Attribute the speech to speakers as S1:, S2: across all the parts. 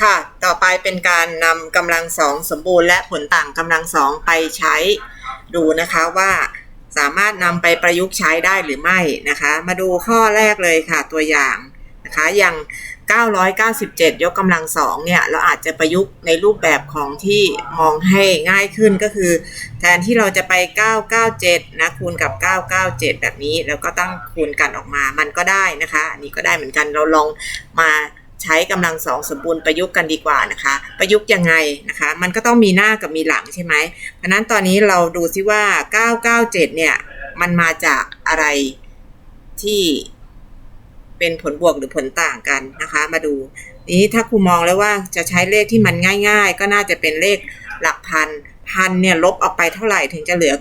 S1: ค่ะ ต่อไปเป็นการนำกำลังสองสมบูรณ์และผลต่างกำลังสองไปใช้ดูนะคะว่าสามารถนำไปประยุกต์ใช้ได้หรือไม่นะคะ มาดูข้อแรกเลยค่ะตัวอย่างนะคะอย่าง 997 ยกกำลังสองเนี่ย เราอาจจะประยุกต์ในรูปแบบของที่มองให้ง่ายขึ้นก็คือ แทนที่เราจะไป 997 นะคูณกับ 997 แบบนี้ แล้วก็ตั้งคูณกันออกมามันก็ได้นะคะ อันนี้ก็ได้เหมือนกันเราลองมา ใช้กำลังสองสมบูรณ์ประยุกต์กันดีกว่านะคะ ประยุกต์ยังไงนะคะ มันก็ต้องมีหน้ากับมีหลังใช่ไหมเพราะนั้นตอนนี้เราดูซิว่า 997 เนี่ย มันมาจากอะไรที่เป็นผลบวกหรือผลต่างกันนะคะ มาดูนี้ถ้าครูมองแล้วว่าจะใช้เลขที่มันง่าย ๆ ก็น่าจะเป็นเลขหลักพันพันเนี่ยลบออกไปเท่าไหร่ถึงจะเหลือ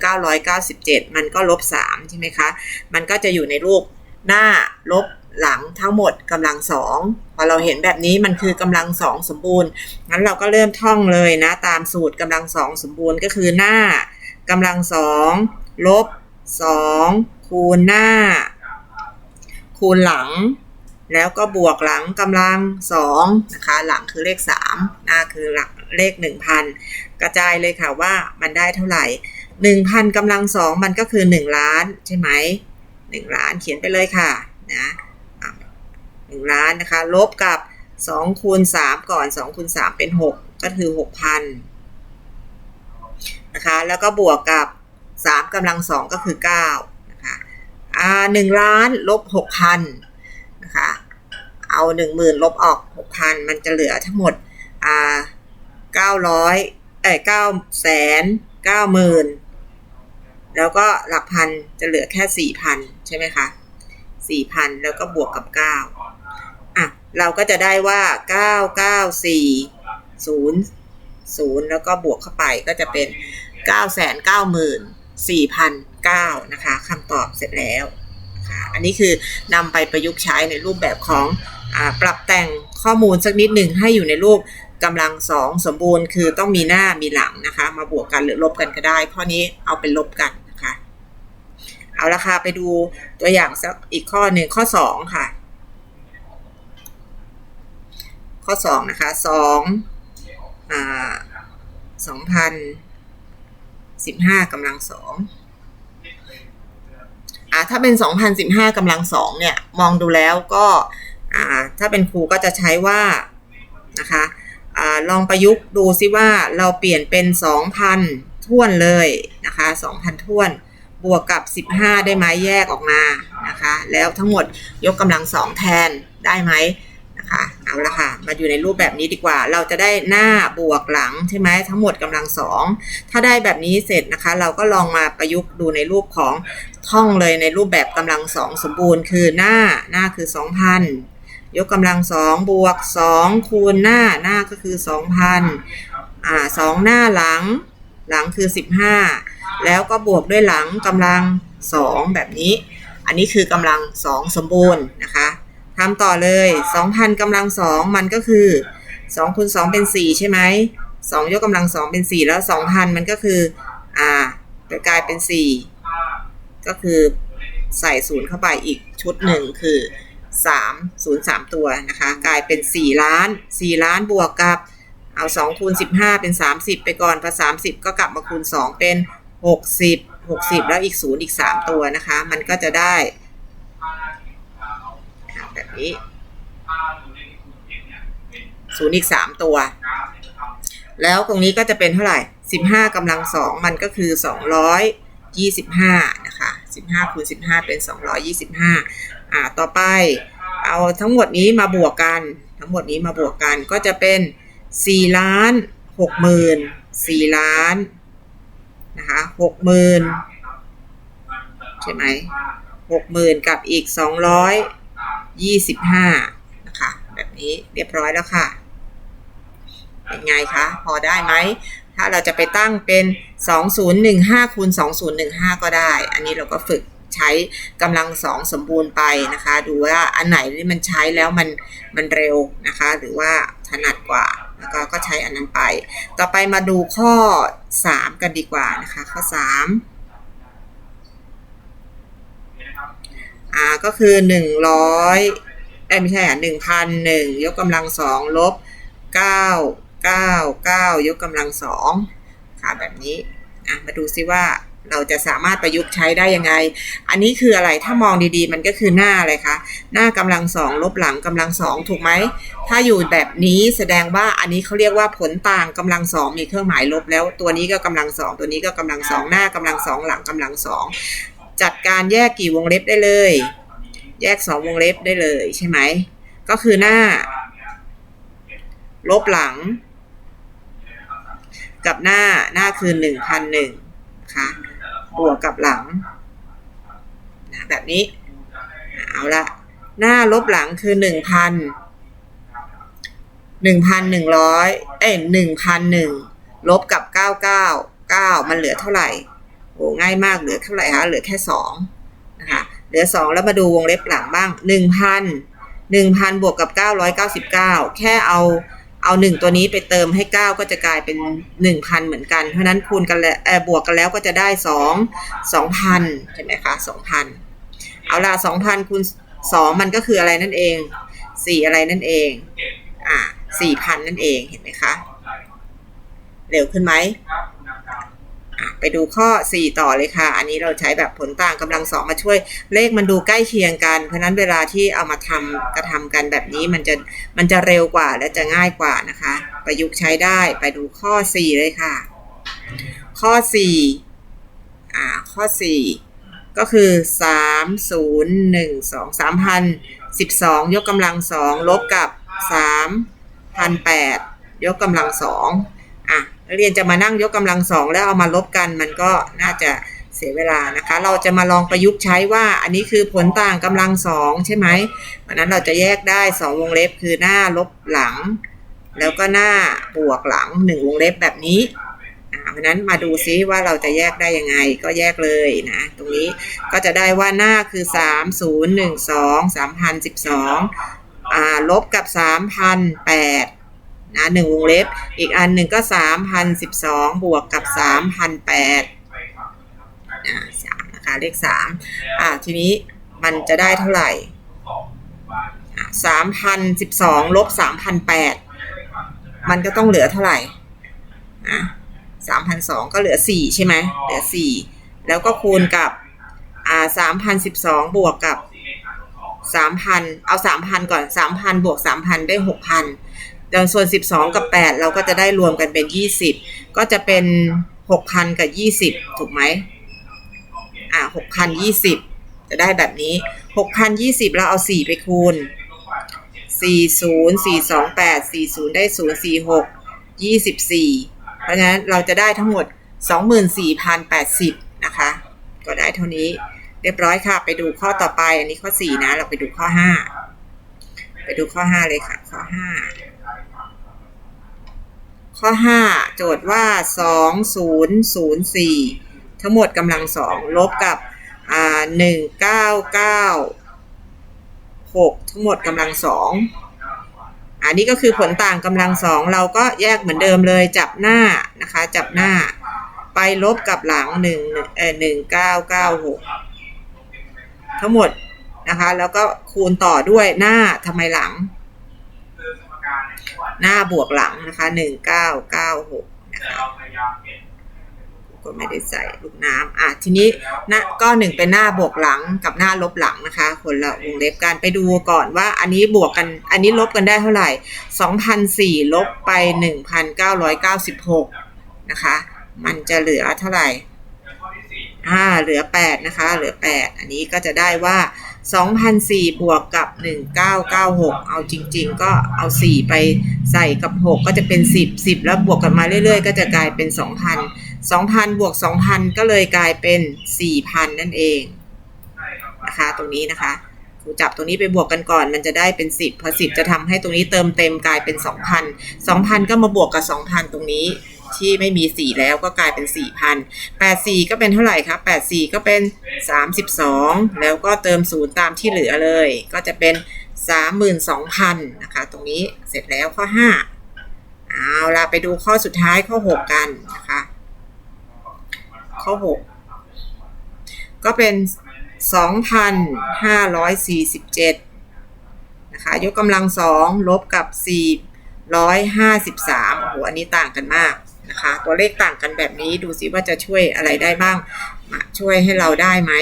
S1: 997 มันก็ลบ3ใช่ไหมคะ มันก็จะอยู่ในรูปหน้าลบ หลังทั้งหมดกำลังสองพอเราเห็นแบบนี้มันคือกำลังสองสมบูรณ์งั้นเราก็เริ่มท่องเลยนะ ตามสูตรกำลังสองสมบูรณ์ก็คือหน้ากำลังสองลบสองคูณหน้า คูณหลัง แล้วก็บวกหลังกำลังสองนะคะหลังคือเลขสามหน้าคือหลักเลขหนึ่งพันกระจายเลยค่ะว่ามันได้เท่าไหร่หนึ่งพันกำลังสองมันก็คือหนึ่งล้านใช่ไหมหนึ่งล้านเขียนไปเลยค่ะนะ หนึ่งล้านนะคะ ลบกับสองคูณสามก่อนสองคูณสามเป็นหกก็คือหกพันนะคะ แล้วก็บวกกับสามกำลังสองก็คือเก้านะคะอ่าหนึ่งล้านลบหกพันนะคะเอาหนึ่งหมื่นลบออกหกพันมันจะเหลือทั้งหมดอ่าเก้าร้อยเอ้ยเก้าแสนเก้าหมื่นแล้วก็หลักพันจะเหลือแค่สี่พันใช่ไหมคะสี่พันแล้วก็บวกกับเก้า เราก็จะได้ว่าเก้าเก้าสี่ศูนย์ศูนย์แล้วก็บวกเข้าไปก็จะเป็นเก้าแสนเก้าหมื่นสี่พันเก้านะคะคำตอบเสร็จแล้วนะะอันนี้คือนำไปประยุกต์ใช้ในรูปแบบของอปรับแต่งข้อมูลสักนิดหนึ่งให้อยู่ในรูปกำลังสองสมบูรณ์ คือต้องมีหน้ามีหลังนะคะ มาบวกกันหรือลบกันก็ได้ ข้อนี้เอาเป็นลบกันนะคะ เอาละค่ะไปดูตัวอย่างสักอีกข้อหนึ่งข้อสองค่ะ ข้อสองนะคะสองอ่าสองพันสิบห้ากำลังสองอ่าถ้าเป็นสองพันสิบห้ากำลังสองเนี่ย มองดูแล้วก็อ่าถ้าเป็นครูก็จะใช้ว่านะคะอ่าลองประยุกต์ดูซิว่าเราเปลี่ยนเป็นสองพันท่วนเลยนะคะสองพันท่วนบวกกับ 15 ได้ไหมแยกออกมานะคะ แล้วทั้งหมดยกกำลังสองแทนได้ไหม นะคะ เอาละค่ะ มาอยู่ในรูปแบบนี้ดีกว่า เราจะได้หน้าบวกหลังใช่ไหมทั้งหมดกำลังสองถ้าได้แบบนี้เสร็จนะคะ เราก็ลองมาประยุกต์ดูในรูปของท่องเลยในรูปแบบกำลังสองสมบูรณ์คือหน้าหน้าคือ2,000ยกกำลังสองบวก2คูณหน้าหน้าก็คือ2,000อ่าสองหน้าหลังหลังคือ15แล้วก็บวกด้วยหลังกำลัง2แบบนี้ อันนี้คือกำลัง2สมบูรณ์นะคะ ทำต่อเลย2,000กำลัง2มันก็คือ2คูณ2เป็น4ใช่ไหม2ยกกำลัง2เป็น4แล้ว2,000มันก็คือ อ่ากลายเป็น4ก็คือใส่ศูนย์เข้าไปอีกชุดหนึ่งคือ3 0 3ตัวนะคะ กลายเป็น4ล้าน4ล้านบวกกับเอา2คูณ15เป็น30ไปก่อนพอ30ก็กลับมาคูณ2เป็น60 60แล้วอีก0อีก3ตัวนะคะ มันก็จะได้ แบบนี้0อีก3ตัว แล้วตรงนี้ก็จะเป็นเท่าไหร่15กำลัง2มันก็คือ225นะคะ15คูณ15เป็น225อ่าต่อไปเอาทั้งหมดนี้มาบวกกัน ทั้งหมดนี้มาบวกกันก็จะเป็น4ล้าน6หมื่น4ล้านนะคะ6หมื่นใช่ไหม6หมื่นกับอีกสองร้อย 25 นะคะ แบบนี้เรียบร้อยแล้วค่ะ เป็นไงคะ พอได้ไหม ถ้าเราจะไปตั้งเป็น 2015คูณ2015 ก็ได้ อันนี้เราก็ฝึกใช้กำลังสองสมบูรณ์ไปนะคะ ดูว่าอันไหนที่มันใช้แล้วมันมันเร็วนะคะ หรือว่าถนัดกว่าแล้วก็ก็ใช้อันนั้นไป ต่อไปมาดูข้อ 3 กันดีกว่านะคะ ข้อ 3 อ่าก็คือ100เอ้ยไม่ใช่อะ1,001ยกกำลังสองลบเก้าเก้าเก้ายกกำลังสองค่ะแบบนี้อะมาดูซิว่าเราจะสามารถประยุกต์ใช้ได้ยังไง อันนี้คืออะไร ถ้ามองดีๆ มันก็คือหน้าอะไรคะ หน้ากำลังสองลบหลังกำลังสองถูกไหม ถ้าอยู่แบบนี้แสดงว่าอันนี้เขาเรียกว่าผลต่างกำลังสองมีเครื่องหมายลบแล้ว ตัวนี้ก็กำลังสองตัวนี้ก็กำลังสองหน้ากำลังสองหลังกำลังสอง จัดการแยกกี่วงเล็บได้เลย แยกสองวงเล็บได้เลยใช่ไหม ก็คือหน้า ลบหลัง กับหน้าหน้าคือหนึ่งพันหนึ่งค่ะบวกกับหลังแบบนี้ เอาละหน้าลบหลังคือหนึ่งพันหนึ่งพันหนึ่งร้อยเอ้ยหนึ่งพันหนึ่งลบกับเก้าเก้าเก้ามันเหลือเท่าไหร่ โอ้ง่ายมากเหลือเท่าไหร่คะเหลือแค่สองนะคะเหลือสองแล้วมาดูวงเล็บหลังบ้างหนึ่งพันหนึ่งพันบวกกับเก้าร้อยเก้าสิบเก้าแค่เอาเอาหนึ่งตัวนี้ไปเติมให้เก้าก็จะกลายเป็นหนึ่งพันเหมือนกัน เพราะนั้นคูณกันแล้วบวกกันแล้วก็จะได้สองสองพันใช่ไหมคะสองพันเอาละสองพันคูณสองมันก็คืออะไรนั่นเองสี่อะไรนั่นเอง อ่าสี่พันนั่นเองเห็นไหมคะ เร็วขึ้นไหม ไปดูข้อ 4 ต่อเลยค่ะ อันนี้เราใช้แบบผลต่างกำลังสองมาช่วย เลขมันดูใกล้เคียงกัน เพราะนั้นเวลาที่เอามาทำกระทำกันแบบนี้มันจะมันจะเร็วกว่าและจะง่ายกว่านะคะ ประยุกต์ใช้ได้ไปดูข้อ 4 เลยค่ะ ข้อ 4 อ่า ข้อ 4 ก็คือ 3 0 1 2 3 0 12 ยกกำลังสองลบกับ3 1 8ยกกำลังสอง นักเรียนจะมานั่งยกกำลังสองแล้วเอามาลบกัน มันก็น่าจะเสียเวลานะคะ เราจะมาลองประยุกต์ใช้ว่า อันนี้คือผลต่างกำลังสองใช่ไหมเพราะนั้นเราจะแยกได้สองวงเล็บคือหน้าลบหลัง แล้วก็หน้าบวกหลังหนึ่งวงเล็บแบบนี้เพราะนั้นมาดูซิว่าเราจะแยกได้ยังไงก็แยกเลยนะ ตรงนี้ก็จะได้ว่าหน้าคือ 3 0 1 2 3 0 1 2อ่าลบกับ 3,008 นะหนึ่งวงเล็บ อีกอันหนึ่งก็3,012บวกกับ3,008อ่าสามนะคะเลข3อ่าทีนี้มันจะได้เท่าไหร่อ่า3,012ลบ3,008มันก็ต้องเหลือเท่าไหร่อะ3,002ก็เหลือ4ใช่ไหมเหลือ4แล้วก็คูณกับอ่า3,012บสองบวกกับ3,000เอา3,000ก่อน3,000บวก3,000ได้6,000แล้ว ส่วน 12 กับ 8 เราก็จะได้รวมกันเป็น 20 ก็จะเป็น 6,000 กับ 20 ถูกไหมอ่า6,020 จะได้แบบนี้ 6,020 เราเอา 4 ไปคูณ 40 428 40 ได้ 0 46 24 เพราะฉะนั้นเราจะได้ทั้งหมด 24,080 นะคะ ก็ได้เท่านี้เรียบร้อยค่ะ ไปดูข้อต่อไป อันนี้ข้อ 4 นะ เราไปดูข้อ 5 ไปดูข้อ 5 เลยค่ะ ข้อ 5 ข้อ 5 โจทย์ว่า 2004 ทั้งหมดกำลังสองลบกับอ่า1996ทั้งหมดกำลังสองอันนี้ก็คือผลต่างกำลังสองเราก็แยกเหมือนเดิมเลยจับหน้านะคะ จับหน้า ไปลบกับหลังหนึ่งเอ่อหนึ่งเก้าเก้าหกทั้งหมดนะคะ แล้วก็คูณต่อด้วยหน้าทำไมหลัง หน้าบวกหลังนะคะหนึ่งเก้าเก้าหกนะคะก็ไม่ได้ใส่ลูกน้ำอะทีนี้น้าก็หนึ่งเป็นหน้าบวกหลังกับหน้าลบหลังนะคะ คนละวงเล็บกันไปดูก่อนว่าอันนี้บวกกัน อันนี้ลบกันได้เท่าไหร่สองพันสี่ลบไปหนึ่งพันเก้าร้อยเก้าสิบหกนะคะ มันจะเหลือเท่าไหร่อ่าเหลือ8นะคะ เหลือ8อันนี้ก็จะได้ว่า 2,004 บวกกับ 1996 เอาจริง ๆ ก็เอา 4 ไปใส่กับ 6 ก็จะเป็น 10 10 แล้วบวกกันมาเรื่อย ๆ ก็จะกลายเป็น 2,000 2,000 บวก 2,000 ก็เลยกลายเป็น 4,000 นั่นเองนะคะตรงนี้นะคะครูจับตรงนี้ไปบวกกันก่อน มันจะได้เป็น 10พอ10 จะทำให้ตรงนี้เติมเต็มกลายเป็น 2,000 2,000 ก็มาบวกกับ 2,000 ตรงนี้ ที่ไม่มี 4 แล้วก็กลายเป็น4,000 84 ก็เป็นเท่าไหร่คะ84 ก็เป็น 32 แล้วก็เติม0ตามที่เหลือเลย ก็จะเป็น 32,000นะคะ ตรงนี้เสร็จแล้วข้อ 5 เอาล่ะไปดูข้อสุดท้ายข้อ 6 กันนะคะ ข้อ 6 ก็เป็น 2,547นะคะ ยกกำลัง2ลบกับ4ร้อยห้าสิบสามโอ้โห อันนี้ต่างกันมาก นะคะ ตัวเลขต่างกันแบบนี้ดูสิว่าจะช่วยอะไรได้บ้าง ช่วยให้เราได้ไหม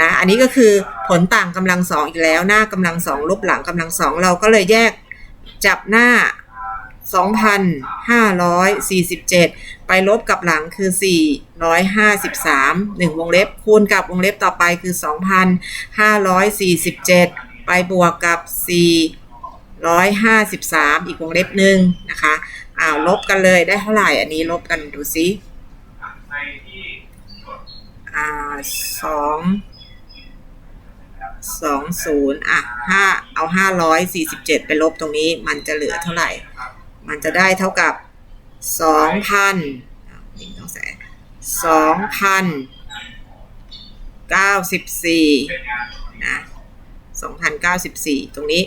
S1: นะอันนี้ก็คือผลต่างกำลังสองอีกแล้ว หน้ากำลังสองลบหลังกำลังสองเราก็เลยแยกจับหน้า 2,547 ไปลบกับหลังคือ 453 1 วงเล็บคูณกับวงเล็บต่อไปคือ 2,547 ไปบวกกับ 453 อีกวงเล็บหนึ่งนะคะ อ้าวลบกันเลยได้เท่าไหร่ อันนี้ลบกันดูซิอ่าสองสองศูนย์อะห้าเอาห้าร้อยสี่สิบเจ็ดไปลบตรงนี้ มันจะเหลือเท่าไหร่ มันจะได้เท่ากับสองพันหนึ่งต้องแสนสองพันเก้าสิบสี่นะสองพันเก้าสิบสี่ตรงนี้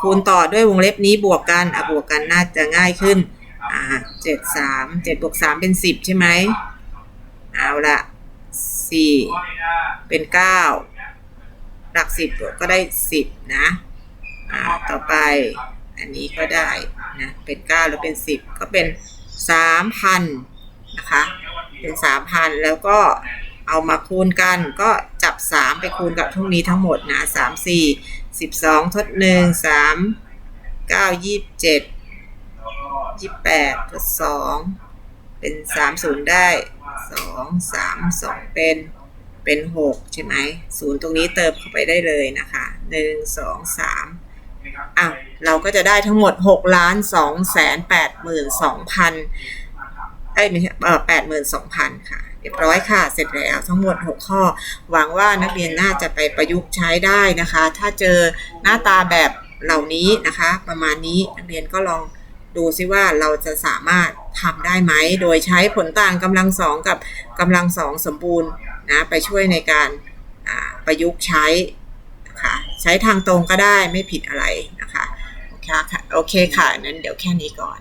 S1: คูณต่อด้วยวงเล็บนี้บวกกันอะบวกกันน่าจะง่ายขึ้นอ่าเจ็ดสามเจ็ดบวกสามเป็นสิบใช่ไหมเอาละสี่เป็นเก้าหลักสิบก็ได้สิบนะอ่าต่อไปอันนี้ก็ได้นะเป็นเก้าแล้วเป็นสิบก็เป็นสามพันนะคะเป็นสามพันแล้วก็เอามาคูณกันก็จับสามไปคูณกับทุกนี้ทั้งหมดนะสามสี่ สิบสองทดหนึ่งสามเก้ายี่สิบเจ็ดยี่แปดทดสองเป็นสามศูนย์ได้สองสามสองเป็นเป็นหกใช่ไหมศูนย์ตรงนี้เติมเข้าไปได้เลยนะคะหนึ่งสองสามอะเราก็จะได้ทั้งหมด6ล้าน2แสน8หมื่น2พันเอ้ยไม่ใช่เออ8หมื่น2พันค่ะ เรียบร้อยค่ะ เสร็จแล้วทั้งหมด 6 ข้อ หวังว่านักเรียนน่าจะไปประยุกต์ใช้ได้นะคะ ถ้าเจอหน้าตาแบบเหล่านี้นะคะ ประมาณนี้นักเรียนก็ลองดูซิว่าเราจะสามารถทำได้ไหม โดยใช้ผลต่างกำลังสองกับกำลังสองสมบูรณ์นะไปช่วยในการประยุกต์ใช้ค่ะใช้ทางตรงก็ได้ไม่ผิดอะไรนะคะ โอเคค่ะโอเคค่ะนั้นเดี๋ยวแค่นี้ก่อน